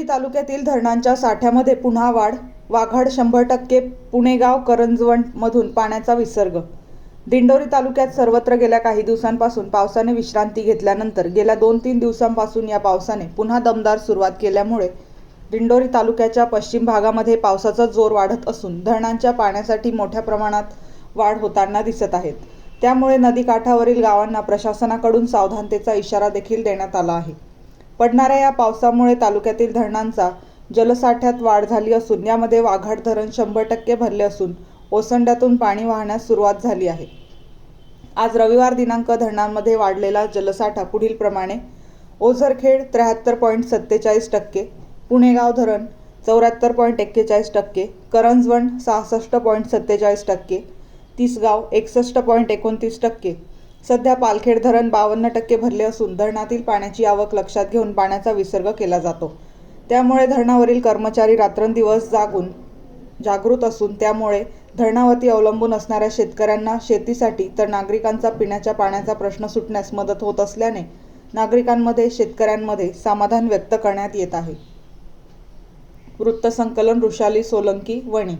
तालुक्यातील धरणांच्या साठ्यामध्ये पुन्हा वाढ. वाघाड शंभर टक्के पुणेगाव करंजवण मधून पाण्याचा विसर्ग. दिंडोरी तालुक्यात सर्वत्र गेल्या काही दिवसांपासून पावसाने विश्रांती घेतल्यानंतर गेल्या दोन तीन दिवसांपासून या पावसाने पुन्हा दमदार सुरुवात केल्यामुळे दिंडोरी तालुक्याच्या पश्चिम भागामध्ये पावसाचा जोर वाढत असून धरणांच्या पाण्यासाठी मोठ्या प्रमाणात वाढ होताना दिसत आहेत. त्यामुळे नदीकाठावरील गावांना प्रशासनाकडून सावधानतेचा इशारा देखील देण्यात आला आहे. पडणाऱ्या या पावसामुळे तालुक्यातील धरणांचा जलसाठ्यात वाढ झाली असून यामध्ये वाघाड धरण शंभर टक्के भरले असून ओसंड्यातून पाणी वाहण्यास सुरुवात झाली आहे. आज रविवार दिनांक धरणांमध्ये वाढलेला जलसाठा पुढील प्रमाणे ओझरखेड त्र्याहत्तर पॉईंट सत्तेचाळीस टक्के पुणेगाव धरण चौऱ्याहत्तर पॉईंट एक्केचाळीस टक्के करंजवण सहासष्ट पॉईंट सत्तेचाळीस टक्के तिसगाव एकसष्ट पॉईंट एकोणतीस टक्के सध्या पालखेड धरण बावन्न टक्के भरले असून धरणातील पाण्याची आवक लक्षात घेऊन पाण्याचा विसर्ग केला जातो. त्यामुळे धरणावरील कर्मचारी रात्रंदिवस जागून जागृत असून त्यामुळे धरणावरती अवलंबून असणाऱ्या शेतकऱ्यांना शेतीसाठी तर नागरिकांचा पिण्याच्या पाण्याचा प्रश्न सुटण्यास मदत होत असल्याने नागरिकांमध्ये शेतकऱ्यांमध्ये समाधान व्यक्त करण्यात येत आहे. वृत्तसंकलन ऋषाली सोलंकी वणी